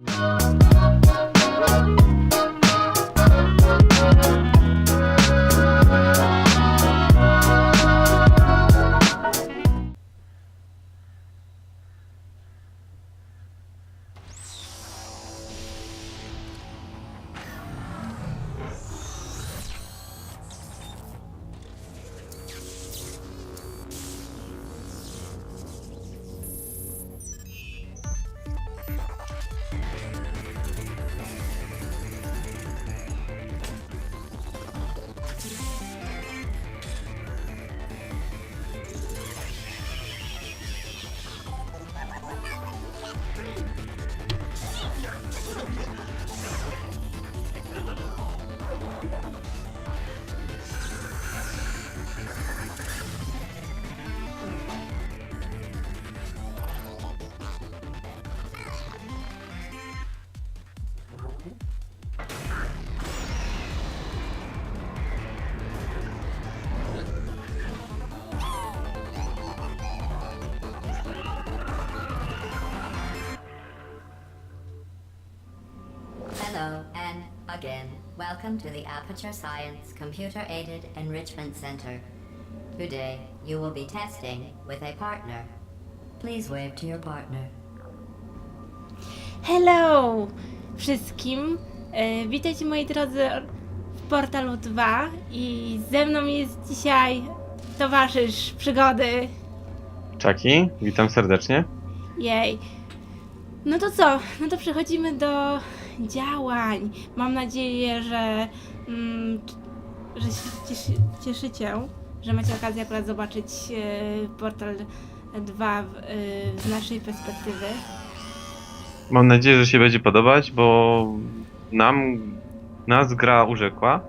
Hello, welcome to the Aperture Science Computer Aided Enrichment Center. Today, you will be testing with a partner. Please wave to your partner. Hello wszystkim! E, witajcie moi drodzy w Portalu 2 i ze mną jest dzisiaj towarzysz przygody. Czaki, witam serdecznie. Jej. No to co? No to przechodzimy do działań. Mam nadzieję, że, mm, że się cieszy, cieszycie, że macie okazję akurat zobaczyć e, Portal 2 w, e, z naszej perspektywy. Mam nadzieję, że się będzie podobać, bo nam, nas gra urzekła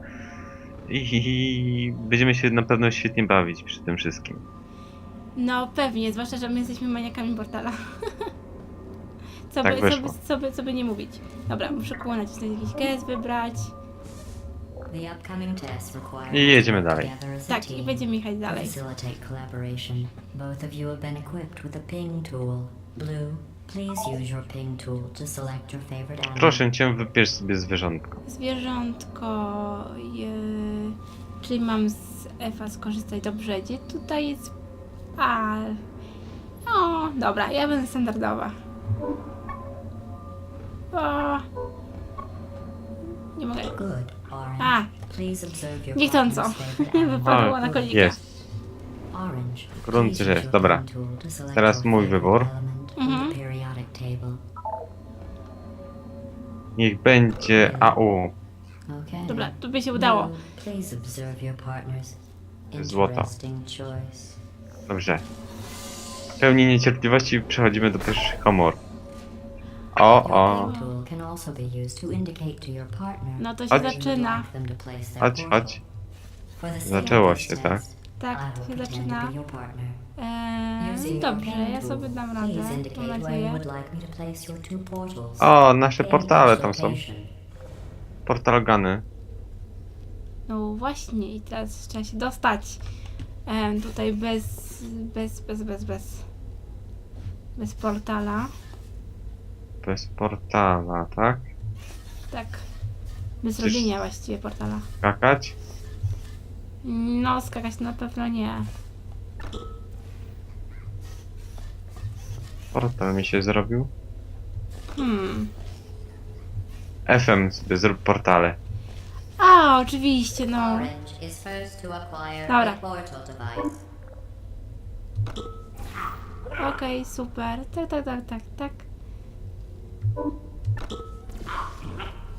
i, i będziemy się na pewno świetnie bawić przy tym wszystkim. No pewnie, zwłaszcza, że my jesteśmy maniakami portala. co, Tak by, co, by, co, by, co by nie mówić. Dobra, muszę kóło nacisnąć jakiś gest wybrać. I jedziemy dalej. Tak, i będziemy jechać dalej. facilitate collaboration. Both of you have been equipped with a ping tool. Blue, please use your ping tool to select your favorite animal. Proszę cię, wybierz sobie zwierzątko. Zwierzątko, je, czyli mam z Efa skorzystać dobrze. Gdzie tutaj jest... A, o, dobra, ja będę standardowa. O, nie mogę. Good, Orange. A, Please observe your niechcąco. Wypadło na kolika. Jest. Orange. Grunt, że jest, dobra. Teraz mój wybór. Mhm. Niech będzie AU. Dobra, tu by się udało. Choice. Dobrze. W pełni niecierpliwości przechodzimy do pierwszych komór. O, o. No to się Chodź. you would zaczyna. Chodź, chodź. Zaczęło się, tak? Tak, to się zaczyna. Eee, dobrze, ja sobie dam radę. Mam nadzieję. O, nasze portale tam są. Portalgany. No właśnie, i teraz trzeba się dostać. Em, tutaj bez, bez, bez, bez, bez. Bez portala. Bez portala, tak? Tak. Bez Przecież- robienia właściwie portala. Skakać? No, skakać na pewno nie. Portal mi się zrobił. Hmm. FM sobie zrób portale. A, oczywiście, no. Orange is first to acquire Dobra. a portal device. Okej, super. Tak, tak, tak, tak, tak.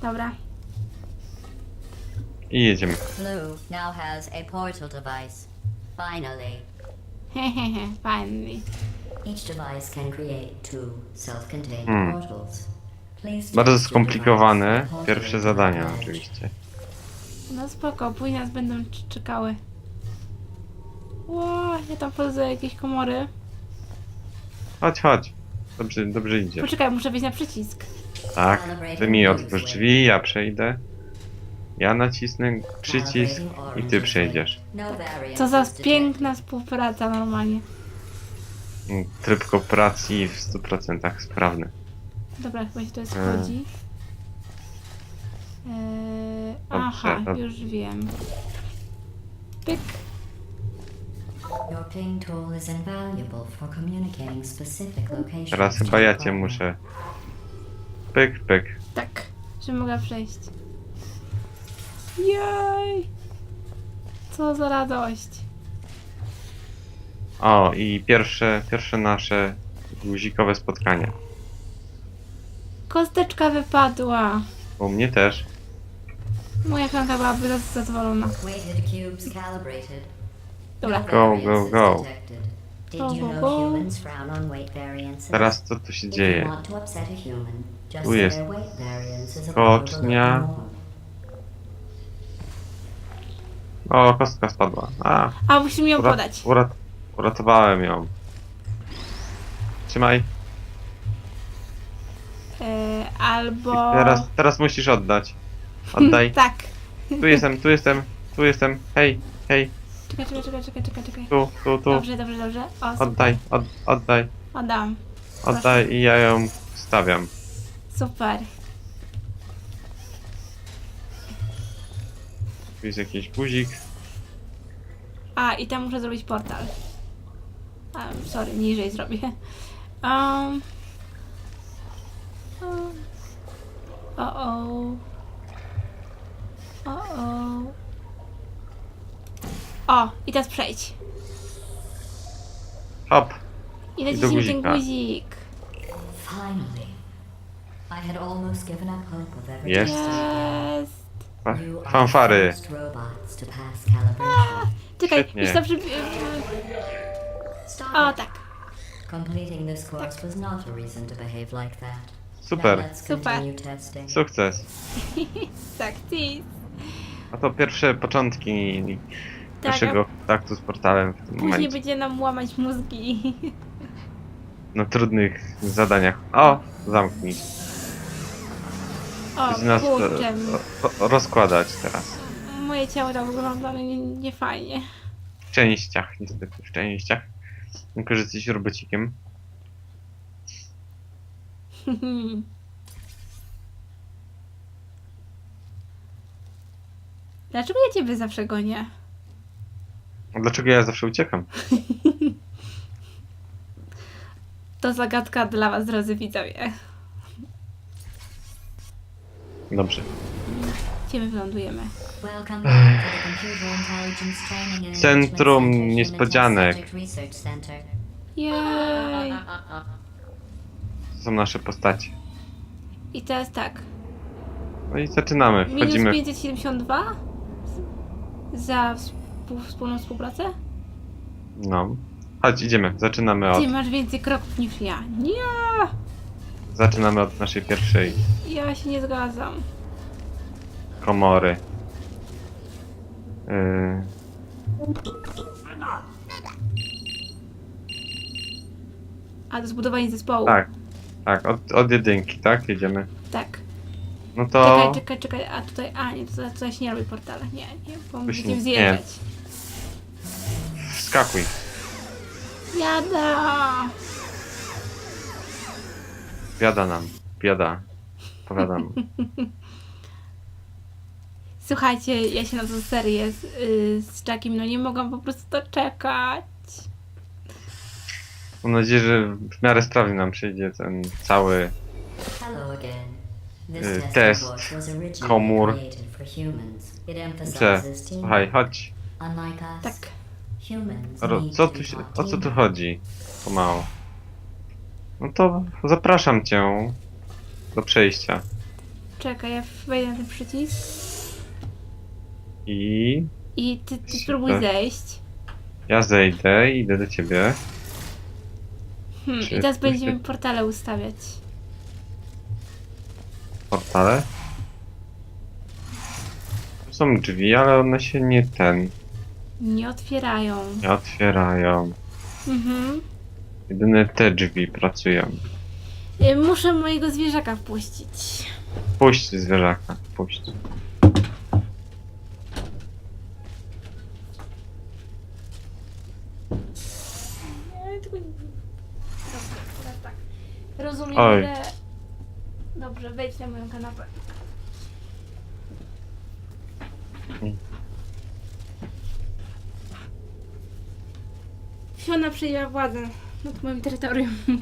Dobra. I jedziemy. Blue now has a portal device. Finally, Hehehe, finally. each device can create two self-contained Hmm. portals. Please Bardzo your skomplikowane device pierwsze zadania oczywiście. No spoko, później nas będą cz- czekały. Ło, ja tam wchodzę do jakiejś komory. Chodź, chodź. Dobrze, dobrze idzie. Poczekaj, muszę wejść na przycisk. Tak, ty mi otwórz drzwi, ja przejdę. Ja nacisnę przycisk i ty przejdziesz. No Co za is detected. piękna współpraca normalnie. Mm, Tryb kooperacji w 100% sprawny. Dobra, chyba się to E. schodzi. Eee, aha, już wiem. Pyk. Your ping tool is invaluable for communicating specific locations. Teraz chyba ja cię muszę. Pyk, pyk. Tak, że mogę przejść. Jej! Co za radość. O, i pierwsze, pierwsze nasze guzikowe spotkanie. Kosteczka wypadła. U mnie też. Moja klanka byłaby zadowolona. Weighted cubes calibrated. Dobra. Go, go, go. Did Go, go, go. Teraz co tu się dzieje? Tu jest skocznia. O, kostka spadła. A, A, musimy ją urat, podać. urat, uratowałem ją. Trzymaj. Eee, I albo... teraz, teraz musisz oddać. Oddaj. tak. Tu jestem, tu jestem, tu jestem. Hej, hej, Czekaj, czekaj, czekaj, czekaj, czekaj, czekaj. tu, tu, tu. Dobrze, dobrze, dobrze. O, super. Oddaj, od, oddaj, Oddam. oddaj i ja ją stawiam. Super. Tu jest jakiś guzik. A, i tam muszę zrobić portal. A, sorry, niżej zrobię. Um. um, O, o. O, o. O, i teraz przejdź. Hop. I do naciśnij ten guzika. guzik. Finally. I had almost given up hope of ever Jest. tasting again. Jest. Fa- You are the Fanfary. first robots to pass calibration. Czekaj, Świetnie. już dobrze... Stop O, it. tak. Completing this course was not a reason to behave like that. Super. Now let's Super. continue testing. Sukces. Tak. A to pierwsze początki Tak, naszego kontaktu z portalem w tym Później momencie. będzie nam łamać mózgi. Na trudnych zadaniach. O, zamknij. O, Będzie nas kurczę. ro- rozkładać teraz. Moje ciało tak wygląda, nie fajnie. W częściach, niestety, w częściach. Tylko, że jesteś robocikiem. Dlaczego ja ciebie zawsze gonię? A dlaczego ja zawsze uciekam? To zagadka dla was, drodzy widzowie. Dobrze. Gdzie my wylądujemy? Welcome back to the Computer Intelligence Training and Centrum Enrichment niespodzianek. Subject Research Center. Jej! To są nasze postacie. I teraz tak. No i zaczynamy. Minus Wchodzimy. 572 za współ, wspólną współpracę? No. Chodź, idziemy. Zaczynamy od, Ty masz więcej kroków niż ja. Nie! zaczynamy od naszej pierwszej Ja się nie zgadzam. komory. Yy, A to zbudowanie zespołu. tak. Tak, od, od jedynki, tak? Jedziemy. Tak. No to. Czekaj, czekaj, czekaj. A tutaj. A nie, tutaj się nie robi portale. Nie, nie, bo będziemy nie- zjeżdżać. Wskakuj. Jada! Biada nam. Biada. Powiadam. Słuchajcie, ja się na tą serię z, y, z Jackiem, no nie mogłam po prostu doczekać. Mam nadzieję, że w miarę sprawnie nam przyjdzie ten cały. Hello again. This Y, test course was originally komór. created for humans. It Że, emphasizes teamwork. słuchaj, chodź. Unlike us, Tak. Ro, co tu się, o co tu chodzi? Pomału. No to zapraszam cię do przejścia. Czekaj, ja wejdę na ten przycisk I i ty, ty Super. spróbuj zejść. ja zejdę i idę do ciebie. Hmm, Czy I teraz będziemy się- portale ustawiać. portale. Tu są drzwi, ale one się nie ten, Nie otwierają. nie otwierają. Mhm. Jedyne te drzwi pracują. Y, Muszę mojego zwierzaka wpuścić. Puść zwierzaka, puść. Tylko- Dobra, teraz tak. Rozumiem, Oj. że Wejdź na moją kanapę. Fiona przejęła władzę nad moim terytorium.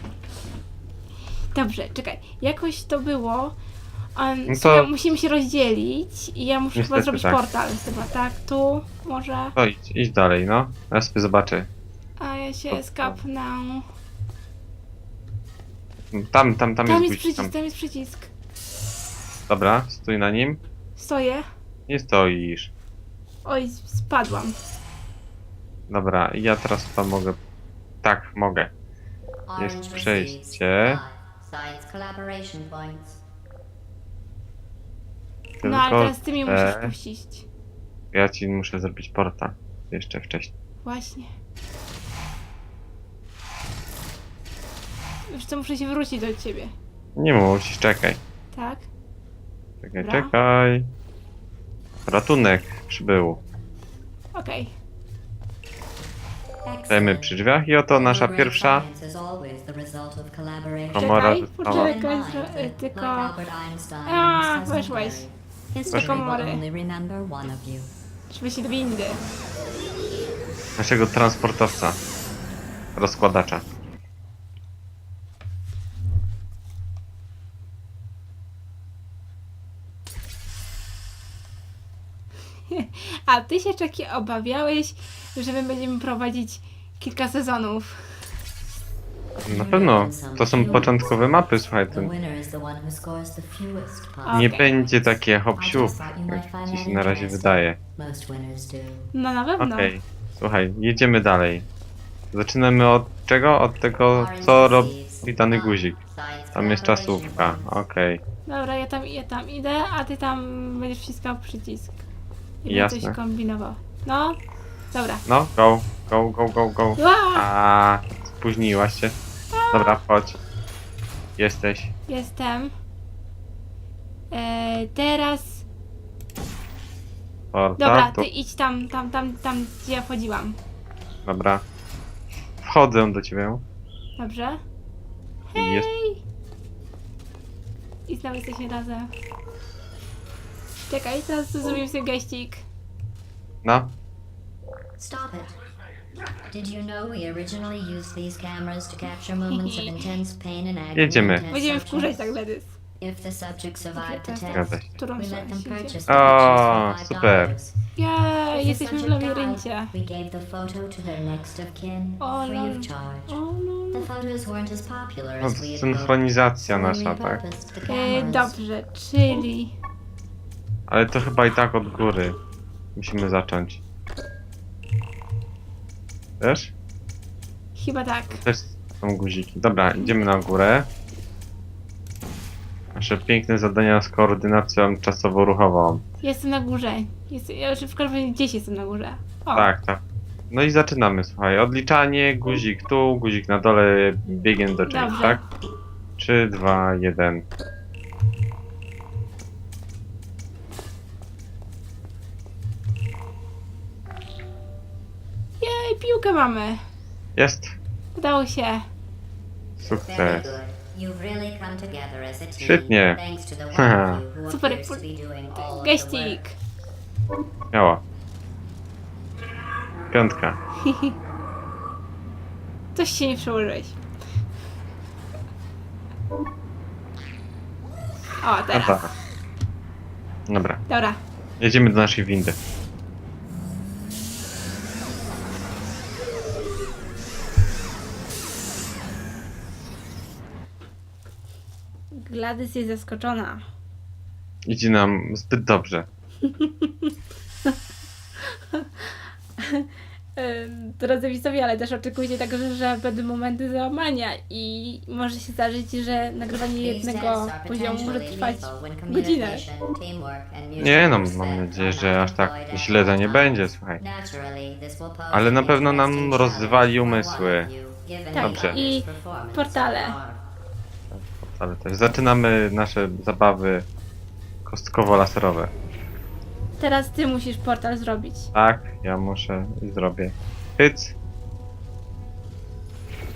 Dobrze, czekaj. Jakoś to było. Um, No to- musimy się rozdzielić i ja muszę chyba Niestety zrobić tak. portal. Chyba tak, tu może. To idź, idź dalej, no. Ja sobie zobaczę. A ja się skapnę. Tam, tam, tam, Tam jest guzik. przycisk, Tam. tam jest przycisk. Dobra, stój na nim. Stoję. Nie stoisz. Oj, spadłam. Dobra, i ja teraz tam mogę. Tak, mogę. Jest przejście. Tylko No ale teraz ty mnie musisz puścić. ja ci muszę zrobić porta. Jeszcze wcześniej. Właśnie. Już co, muszę się wrócić do ciebie. Nie musisz, czekaj. Tak? Czekaj, Dobra. czekaj. Ratunek przybył. Okej. Stajemy przy drzwiach i oto nasza pierwsza komora Czekaj, została. Poczekaj, zro- like tylko... A, weszłeś. Do will komory. Trzeba się do windy. Naszego transportowca. Rozkładacza. A ty się Czeki obawiałeś, że my będziemy prowadzić kilka sezonów. Na pewno. To są początkowe mapy, słuchaj. A. nie Okej. będzie takie hop siup, jak ci się na razie wydaje. No na pewno. Okej, słuchaj, jedziemy dalej. Zaczynamy od czego? Od tego, co robi dany guzik. Tam jest czasówka, okej. Dobra, ja tam, ja tam idę, a ty tam będziesz wciskał przycisk. I Jasne. będę coś kombinował. No, dobra. No, go, go, go, go, go. Ła! A, spóźniłaś się. Dobra, chodź. Jesteś. Jestem. E, teraz. Porta, Dobra, tu. ty idź tam, tam, tam, tam, gdzie ja wchodziłam. Dobra. Wchodzę do ciebie. Dobrze? I jest. I znowu jesteśmy razem. Czekaj, teraz zrobimy sobie geścik. No, Stop it. Did you know we originally used these cameras to capture moments of intense pain and agony? Jedziemy. Będziemy wkurzać tak subjects? Gladys. If the subject survived the Zgadza test, się. Którą we let them idzie? purchase the O, pictures for super. $5. Jej, If the jesteśmy w subject labiryncie. died, we gave the photo to their next of kin, O, free lol. of charge. O, no. The photos weren't as popular no as we had hoped, synchronizacja nasza, tak? repurposed the E, cameras. dobrze, czyli... Ale to chyba i tak od góry. Musimy zacząć. Wiesz? Chyba tak. Też są guziki. Dobra, idziemy na górę. Nasze piękne zadania z koordynacją czasowo-ruchową. Jestem na górze. Jest, ja już w każdym razie gdzieś jestem na górze. O, Tak, tak. No i zaczynamy, słuchaj. Odliczanie, guzik tu, guzik na dole, biegiem do Dobrze. tak? 3, 2, 1. Jej, piłkę mamy. Jest. Udało się. Sukces. Świetnie. Super. Geścik. Miała. Piątka. Coś się nie przełożyłeś. O, teraz. Dobra. Dobra. Jedziemy do naszej windy. Gladys jest zaskoczona. Idzie nam zbyt dobrze. Drodzy widzowie, ale też oczekujcie tego, że, będą momenty załamania i może się zdarzyć, że nagrywanie jednego poziomu może trwać godzinę. Nie no, mam nadzieję, że aż tak źle to nie będzie, słuchaj. Ale na pewno nam rozwali umysły. Tak, Dobrze. i portale. Ale też zaczynamy nasze zabawy kostkowo-laserowe. Teraz ty musisz portal zrobić. Tak, ja muszę i zrobię. Hyc.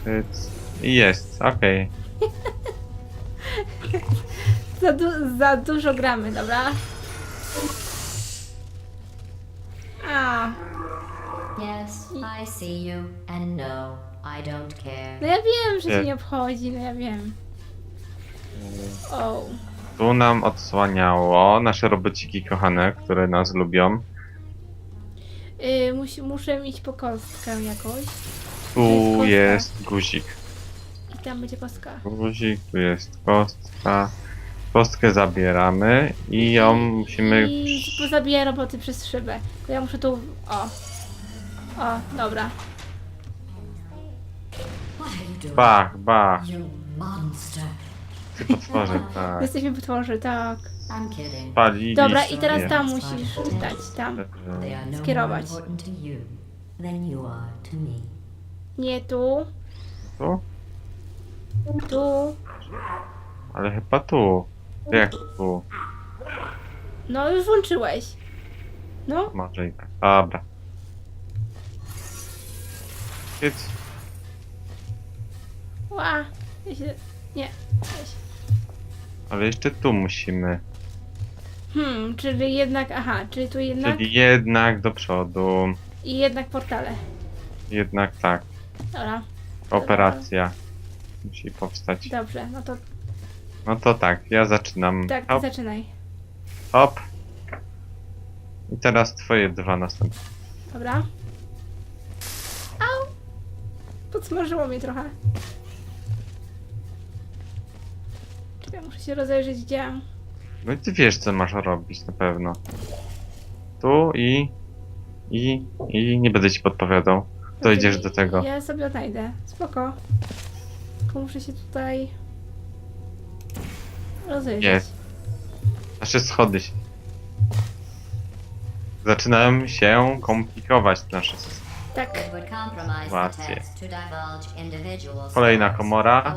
Hyc. I jest, okej. Za, du- za dużo gramy, dobra? A, Yes, I see you, and no, I don't care. no ja wiem, że Nie. się nie obchodzi, no ja wiem. O, Tu nam odsłaniało nasze robociki kochane, które nas lubią. yy, musi, muszę mieć po kostkę jakąś. Tu kostka. jest guzik. I tam będzie kostka. Guzik, tu jest kostka. Kostkę zabieramy i ją musimy. I pozabiję roboty przez szybę. To ja muszę tu... O. O, dobra. What are you doing? Bach, bach. You monster. Potworzy, tak. Jesteśmy potworzy, tak. I'm kidding. Palili. Dobra, i teraz tam musisz dać, tam. They are no more Skierować. important to you than you are to me. Nie tu, Tu? tu. Ale chyba tu. Jak tu? No już włączyłeś. No, Może i tak. Dobra. Jedź. ła. Ja się... Nie. Ale jeszcze tu musimy. Hmm, czyli jednak, aha, czyli tu jednak Czyli jednak do przodu. i jednak portale. Jednak tak. Dobra, Operacja musi powstać. dobrze, no to No to tak, ja zaczynam. tak, Hop, zaczynaj. hop. I teraz twoje dwa następne. Dobra. Au! Podsmażyło mnie trochę. Czekaj, muszę się rozejrzeć gdzie. No i ty wiesz co masz robić na pewno. Tu i. I. I nie będę ci podpowiadał. Dojdziesz do tego. Ja sobie odnajdę. Spoko. Tylko muszę się tutaj rozejrzeć. Jest. Nasze schody się. Zaczynają się komplikować nasze systemy. Tak. Individual Kolejna komora.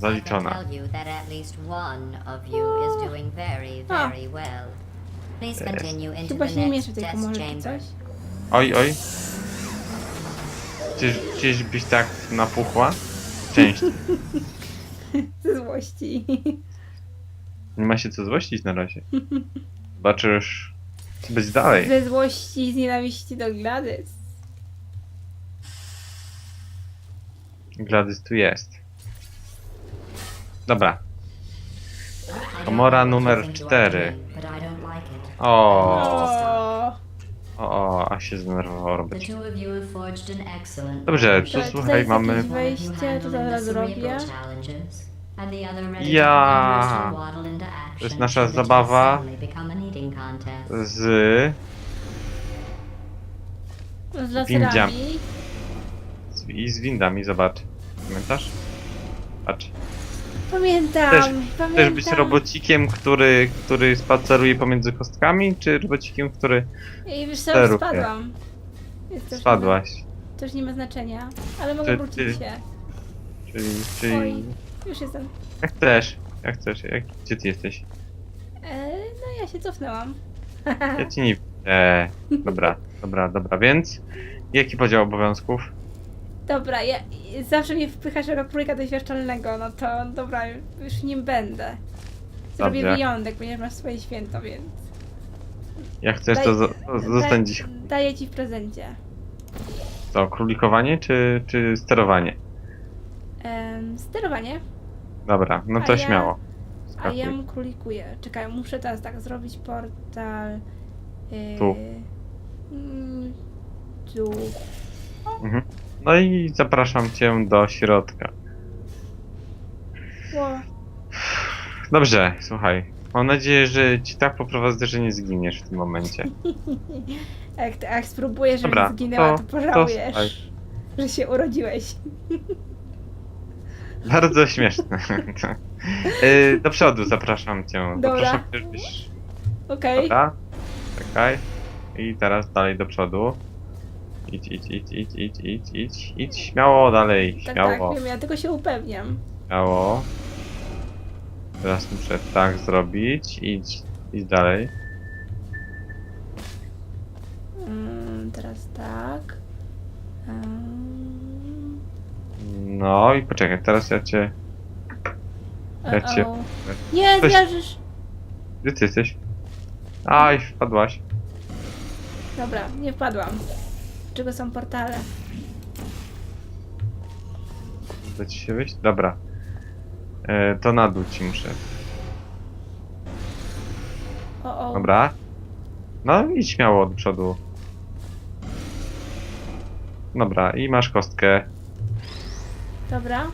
Zaliczona. A. Chyba się nie mierzy w tej chamber. coś. Oj, oj. Gdzieś, gdzieś byś tak napuchła? Część. Ze złości. Nie ma się co złościć na razie. Zobaczysz, co być dalej. Ze złości i z nienawiści do Gladys. Gladys tu jest. Dobra. Komora numer think you are cztery. doing, but I don't like it. O, O. o, a się zdenerwował The robić. Dobrze, tu Tak, słuchaj, jest mamy... jakieś wejście, to zaraz robię. Ja. To jest nasza zabawa. Z... Z Windziam. laserami. z I z windami, zobacz. Pamiętasz? Patrz. Pamiętam, Też- pamiętam. Chcesz być robocikiem, który, który spaceruje pomiędzy kostkami, czy robocikiem, który I wiesz co, spadłam. Spadłaś? Nie, też nie ma znaczenia, ale mogę wrócić ty- się. Czyli, Oj, czyli już jestem. jak chcesz, jak chcesz, jak, gdzie ty jesteś? E, no ja się cofnęłam. Ja ci nie widzę. Dobra, dobra, dobra, więc jaki podział obowiązków? Dobra, ja, zawsze mnie wpychasz jako królika doświadczalnego, no to dobra, już nim będę. Zrobię Dobrze. wyjątek, ponieważ masz swoje święto, więc... Jak chcesz, Daj- to zo- zostań dziś. Daję ci w prezencie. To królikowanie czy, czy sterowanie? Em, sterowanie, Dobra, no to A ja- śmiało. a Skakuj. ja mu królikuję. Czekaj, muszę teraz tak zrobić portal... Yy, Tu. mm, Tu. Mhm. No i zapraszam cię do środka. Dobrze, słuchaj. Mam nadzieję, że ci tak poprowadzę, że nie zginiesz w tym momencie. Jak, jak spróbujesz, żebyś Dobra, zginęła, to, to- to pożałujesz, słuchaj. że się urodziłeś. Bardzo śmieszne. Y, do przodu zapraszam cię. Dobra. Zapraszam cię, żebyś... Okej. Dobra. Czekaj. I teraz dalej do przodu. Idź, idź, idź, idź, idź, idź, idź, idź. Śmiało dalej, Tak, śmiało, tak, wiem, ja tylko się upewniam. śmiało. Teraz muszę tak zrobić. Idź, idź dalej. Mm, teraz tak. Ym, No i poczekaj, teraz ja cię... Ja cię- Uh-oh. Nie, Coś- zmierzysz! Gdzie ty jesteś? Aj, wpadłaś. Dobra, nie wpadłam. Czego są portale? Uda ci się wyjść? Dobra. E, to na dół ci muszę. O, o. Dobra. No idź śmiało od przodu. Dobra, i masz kostkę. Dobra.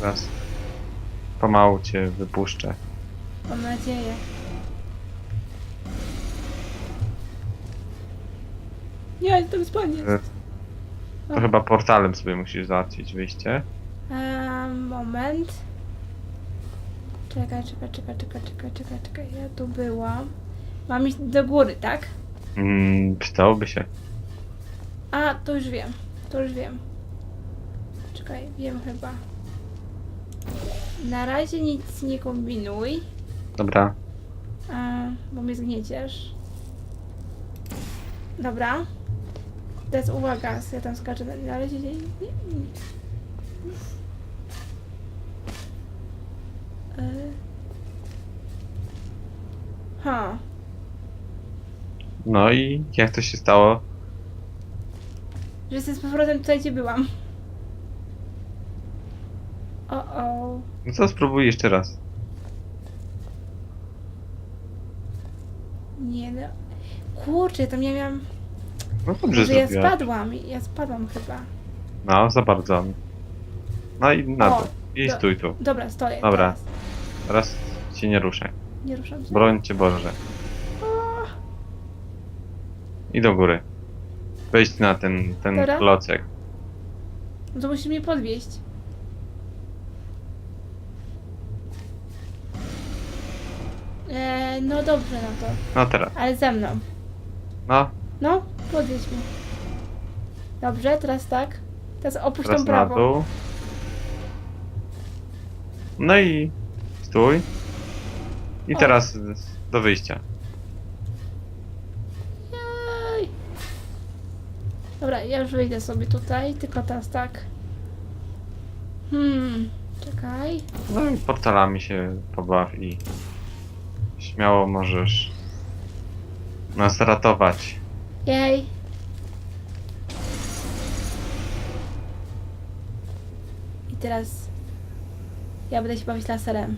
Teraz pomału cię wypuszczę. Mam nadzieję. Nie, tam spadnie. E, To chyba portalem sobie musisz załatwić wyjście. Eee, moment. Czekaj, czekaj, czekaj, czekaj, czekaj, czekaj, czekaj. Ja tu byłam. Mam iść do góry, tak? Mm, przydałoby się. A, to już wiem. To już wiem. Czekaj, wiem chyba. Na razie nic nie kombinuj, Dobra. a, bo mnie zgnieciesz. Dobra. Teraz uwaga, ja tam skaczę. Razie nie, nie, nic. Ha. No i jak to się stało? Że jestem z powrotem tutaj, gdzie byłam. O, o. No to spróbuj jeszcze raz. Nie no. Kurczę, tam ja miałam. No dobrze Że ja zrobiłaś. spadłam. Ja spadłam chyba. No, za bardzo. No i na O, dół. I do- stój tu. Dobra, stoję. Dobra. Teraz. Teraz się nie ruszaj. Nie ruszam się. Broń cię Boże. O, I do góry. Wejść na ten, ten Dobra. klocek. no to musisz mnie podwieźć. E, no dobrze, no to. No teraz. Ale ze mną. No, No, podwieź mnie. Dobrze, teraz tak. Teraz opuść teraz tą na prawą. dół. No i stój. I O. teraz z- do wyjścia. Jej. Dobra, ja już wyjdę sobie tutaj, tylko teraz tak. Hmm, czekaj. No i portalami się pobaw i śmiało możesz nas ratować. Jej. I teraz ja będę się bawić laserem.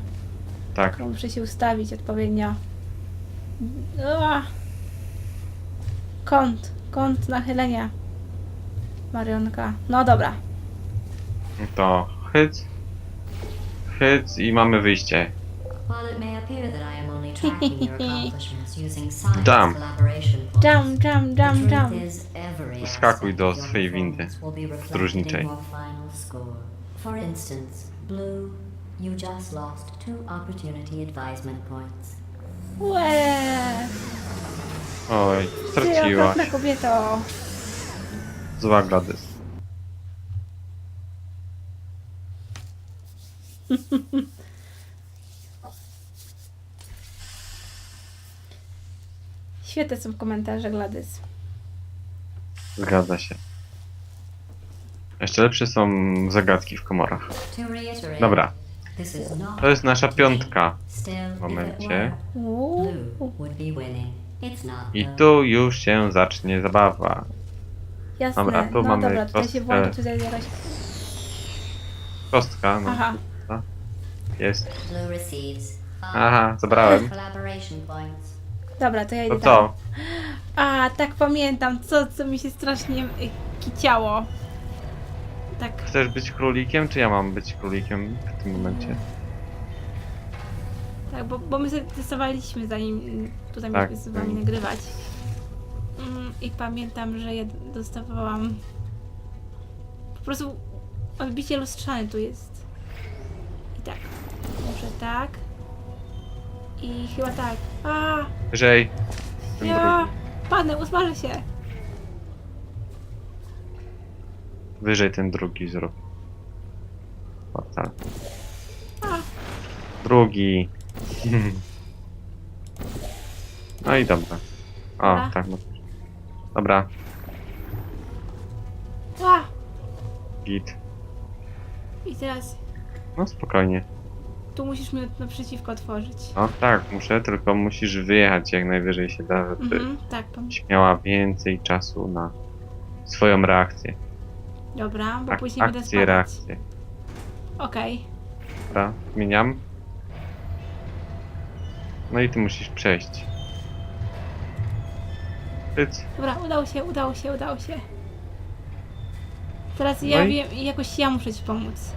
Tak. Tylko Muszę się ustawić odpowiednio. Ua. Kąt, kąt nachylenia. Marionka. No dobra. To hyc. Hyc i mamy wyjście. While it may appear that I am only tracking your accomplishments using science Jump. collaboration points, Jump, jump, the jump, truth jump. is every Wskakuj aspect do your swojej windy performance will be reflected podróżniczej. in your final score. For instance, Blue, you just lost two opportunity advisement points. Łe. Oj, Ty straciłaś. okropna kobieto. Zła Gladys. Świetne są komentarze Gladys. Zgadza się. Jeszcze lepsze są zagadki w komorach. Dobra, to jest nasza piątka. It momencie. I tu już się zacznie zabawa. Jasne. Dobra, tu no mamy dobra, tutaj się kostkę. włączy tutaj jakaś... Kostka, no Aha. jest. Aha, zabrałem. Dobra, to ja idę To tam. co? A, tak pamiętam, co, co mi się strasznie y, kiciało. Tak, Chcesz być królikiem, czy ja mam być królikiem w tym momencie? tak, bo, bo my sobie testowaliśmy zanim mm, tutaj Tak. mieliśmy z wami nagrywać. Mm, I pamiętam, że ja dostawałam po prostu odbicie lustrzane tu jest. I tak, może tak. I chyba tak. A, Wyżej. Ten ja, drugi. usmażę się. Wyżej ten drugi zrób. Portal. A, Drugi. No i dobra. O, Dobra. tak. No. Dobra, a. git. I teraz No spokojnie. Tu musisz mi naprzeciwko otworzyć. No tak, muszę, tylko musisz wyjechać jak najwyżej się da, żeby Mhm, tak, pom- miała więcej czasu na swoją reakcję. dobra, bo Ak- później będę akcję, spadać. reakcję. Okej, Dobra, zmieniam. No i ty musisz przejść. Pyc. dobra, udało się, udało się, udało się. Teraz No ja i- wiem, jakoś ja muszę ci pomóc.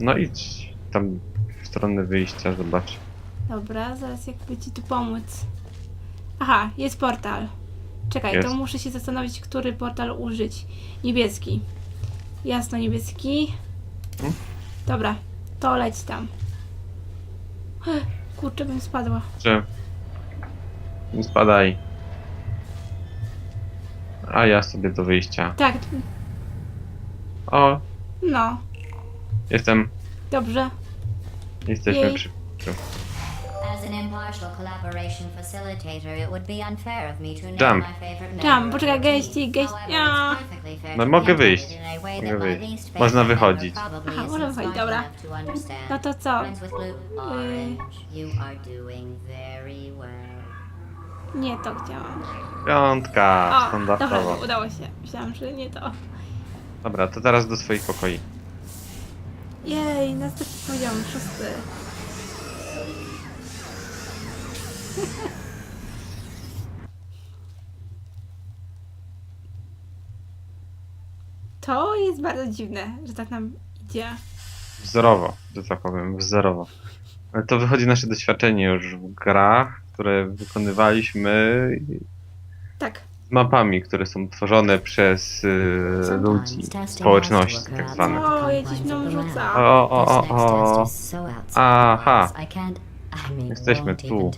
No idź tam w stronę wyjścia, zobacz. Dobra, zaraz jakby ci tu pomóc. Aha, jest portal. Czekaj, Jest. to muszę się zastanowić, który portal użyć. Niebieski. Jasno, niebieski. Hmm? Dobra, to leć tam. Kurczę, bym spadła. Że... Nie spadaj. A ja sobie do wyjścia. Tak, O, no, jestem. dobrze. Jesteśmy Jej. przy... As an impartial collaboration facilitator, it would be unfair of me to name Jump. my favorite member Jump, of poczekaj, team. geści- However, ja. it's perfectly fair No to mogę wyjść. it in a way Mogę my wyjść. least Można member wychodzić. probably Aha, isn't można wychodzić, smart dobra. enough to understand. No to co? Friends with blue, orange, you are doing very well. Nie to chciałam. Piątka, O, standardowo. dobra, udało się. Myślałam, że nie to. Dobra, to teraz do swoich pokoi. Jej, następny poziom, szósty. To jest bardzo dziwne, że tak nam idzie. Wzorowo, że tak powiem, wzorowo. Ale to wychodzi nasze doświadczenie już w grach, które wykonywaliśmy Tak, mapami, które są tworzone przez y, ludzi, społeczności tak zwane. O, jakiś mną rzuca. O, o, o, o. Aha. Jesteśmy tu.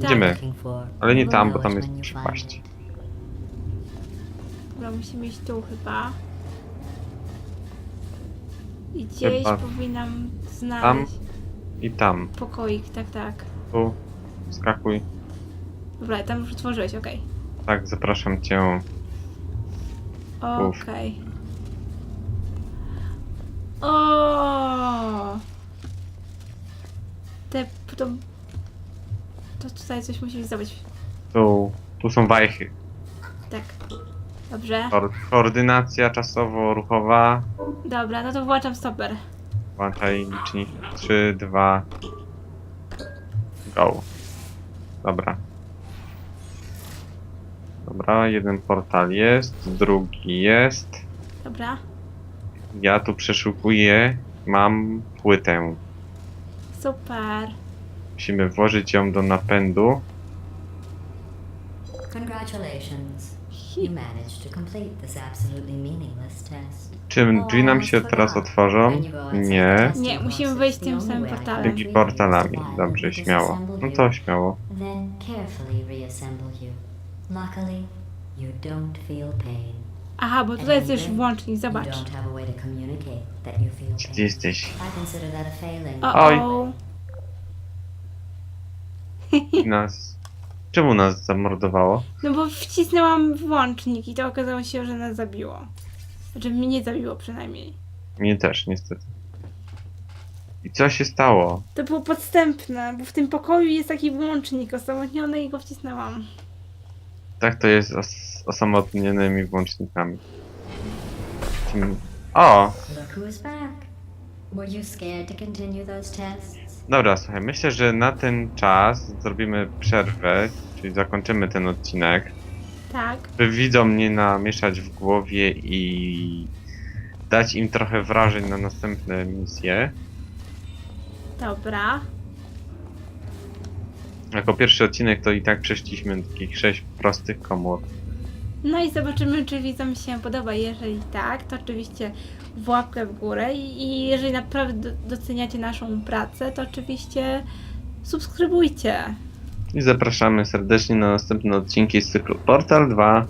Idziemy. Ale nie tam, bo tam jest przepaść. Dobra, musimy iść tu chyba. I gdzieś Chyba powinnam znaleźć I tam, pokoik, tak, tak. tu, skakuj. Dobra, tam już otworzyłeś, okej. Tak, zapraszam cię. Uf. Okej. O! Te, to, to tutaj coś musi zdobyć. Tu, tu są wajchy. Tak. Dobrze. Ko- Koordynacja czasowo-ruchowa. Dobra, no to włączam stoper. Włączaj licznik. 3, 2. Go. Dobra. Dobra, jeden portal jest, drugi jest. Dobra. Ja tu przeszukuję. Mam płytę. Super. Musimy włożyć ją do napędu. Congratulations. You managed to complete this absolutely meaningless test. Czy drzwi nam się teraz otworzą? Nie. Nie, musimy wejść tym samym portalem. Jakimi portalami? Dobrze, śmiało. No to śmiało. Then carefully reassemble you. Luckily, you don't feel pain. Aha, bo tutaj jest już włącznik, You zobacz. don't have a way to communicate that you feel Gdzie ty pain. jesteś? I consider that a failing. O, Oj. o. Nas... Czemu nas zamordowało? No bo wcisnęłam włącznik i to okazało się, że nas zabiło. Znaczy mnie nie zabiło przynajmniej. Mnie też, niestety. I co się stało? To było podstępne, bo w tym pokoju jest taki włącznik osamotniony i go wcisnęłam. Tak to jest z osamotnionymi włącznikami. O! Look who's back. Were you scared to continue those tests? Dobra, słuchaj, myślę, że na ten czas zrobimy przerwę, czyli zakończymy ten odcinek. Tak. by widzom nie namieszać w głowie i dać im trochę wrażeń na następne misje. Dobra. Jako pierwszy odcinek to i tak przeszliśmy takich sześć prostych komór. No i zobaczymy, czy widzom się podoba. Jeżeli tak, to oczywiście w łapkę w górę i jeżeli naprawdę doceniacie naszą pracę, to oczywiście subskrybujcie. I zapraszamy serdecznie na następne odcinki z cyklu Portal 2.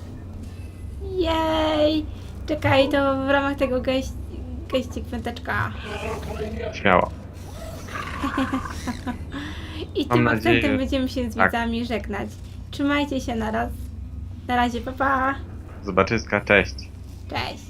Jej! Czekaj, to w ramach tego geść, geścik piąteczka. Śmiało. I Mam tym nadzieję- akcentem będziemy się z tak. widzami żegnać. Trzymajcie się na raz. Na razie, pa pa. Zobaczyska, cześć. Cześć.